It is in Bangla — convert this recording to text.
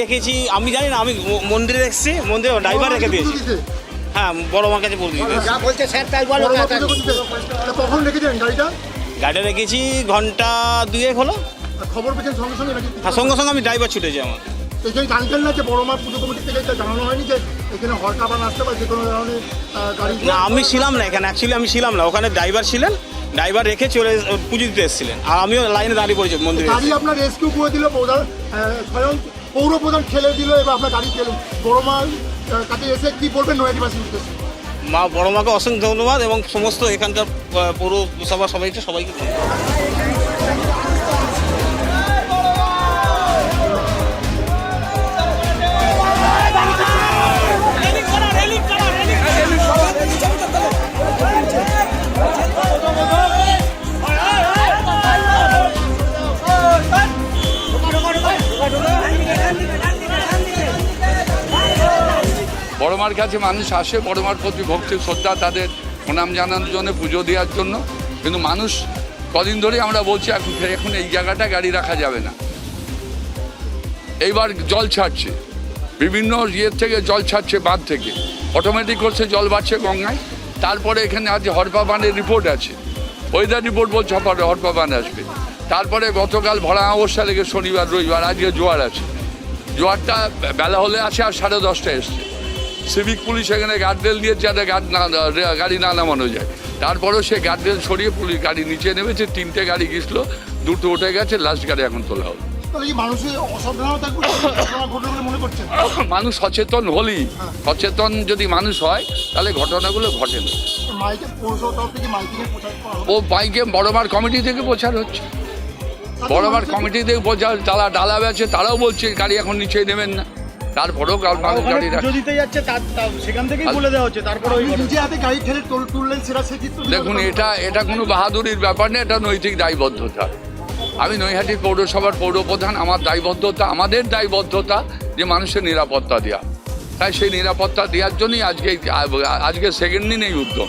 রেখেছি। আমি জানি না আমি মন্দিরে এসেছি মন্দিরে ড্রাইভার রেখে দিয়েছি। হ্যাঁ বড় মার কাছে পৌঁছে দিয়েছি। যা বলছে স্যার তাই বলো কখন রেখেছেন গাড়িটা? গাড়িটা রেখেছি ঘণ্টা দুয়েক হলো। খবর পেয়েছেন সঙ্গে সঙ্গে আর সঙ্গে সঙ্গে আমি ড্রাইভার ছুটেছি আমার। এখানে জানতেন না যে বড় মা পুজো কমিটি থেকে এটা জানানো হয়নি যে এখানে হরকা বা আসতে পারে যে কোনো ধরনের গাড়ি না আমি ছিলাম না এখানে অ্যাকচুয়ালি আমি ছিলাম না। ওখানে ড্রাইভার ছিলেন ড্রাইভার রেখে চলে পুজো দিতে এসেছিলেন। আর আমিও লাইনে দাঁড়িয়ে পড়েছি মন্দিরে গাড়ি আপনার রেস্কিউ করে দিল প্রধান স্বয়ং পৌর প্রধান ঠেলে দিল, এবার আপনার গাড়ি ঠেলে বড় মাল কাছে এসে কি বলবেন নয়াটিবাসীর উদ্দেশ্যে মা বড় মাকে অসংখ্য ধন্যবাদ এবং সমস্ত এখানকার পৌরসভা সবাইকে সবাইকে ধন্যবাদ। বড়মার কাছে মানুষ আসে বড়মার প্রতি ভক্তি, শ্রদ্ধা, তাদের প্রণাম জানানোর জন্য, পুজো দেওয়ার জন্য। কিন্তু মানুষ কদিন ধরে আমরা বলছি, এখন এখন এই জায়গাটা গাড়ি রাখা যাবে না। এইবার জল ছাড়ছে। বিভিন্ন ইয়ের থেকে জল ছাড়ছে বাঁধ থেকে। অটোমেটিক করছে, জল বাড়ছে গঙ্গায়। তারপরে এখানে আজ হরপা বানের রিপোর্ট আছে। ওয়েদার রিপোর্ট বলছে, হরপা হরপা বান আসবে। তারপরে গতকাল ভরা অবস্থা লেগে শনিবার, রবিবার, আজকে জোয়ার আছে। জোয়ারটা বেলা হলে আসে আর সাড়ে দশটায় এসছে। সিভিক পুলিশ এখানে গার্ডরেল দিয়ে যাতে গার্ড না গাড়ি না নামানো যায়। তারপরেও সে গার্ডরেল সরিয়ে পুলিশ গাড়ি নিচে নেমেছে তিনটে গাড়ি গেছিল দুটো উঠে গেছে লাস্ট গাড়ি এখন তোলা করছেন? মানুষ সচেতন হলেই সচেতন যদি মানুষ হয় তাহলে ঘটনাগুলো ঘটে না। ও বাইকে বড়মার কমিটি থেকে প্রচার হচ্ছে। বড়মার কমিটি থেকে প্রচার তারা ডালা বেছে তারাও বলছে গাড়ি এখন নিচে নেবেন না। তারপরেও মানুষ গাড়ি দিতে যাচ্ছে তার তার- সেখান থেকেই বলে দেওয়া হচ্ছে তারপরে ওই আপনি ঘটনা। নিজে হাতে গাড়ি ঠেলে তুললেন সেটা সে দেখুন এটা এটা কোনো বাহাদুরির ব্যাপার না এটা নৈতিক দায়বদ্ধতা। আমি নৈহাটি পৌরসভার পৌরপ্রধান আমার দায়বদ্ধতা আমাদের দায়বদ্ধতা যে মানুষের নিরাপত্তা দেওয়া তাই সেই নিরাপত্তা দেওয়ার জন্যই আজকে আজকে সেকেন্ড দিন এই উদ্যম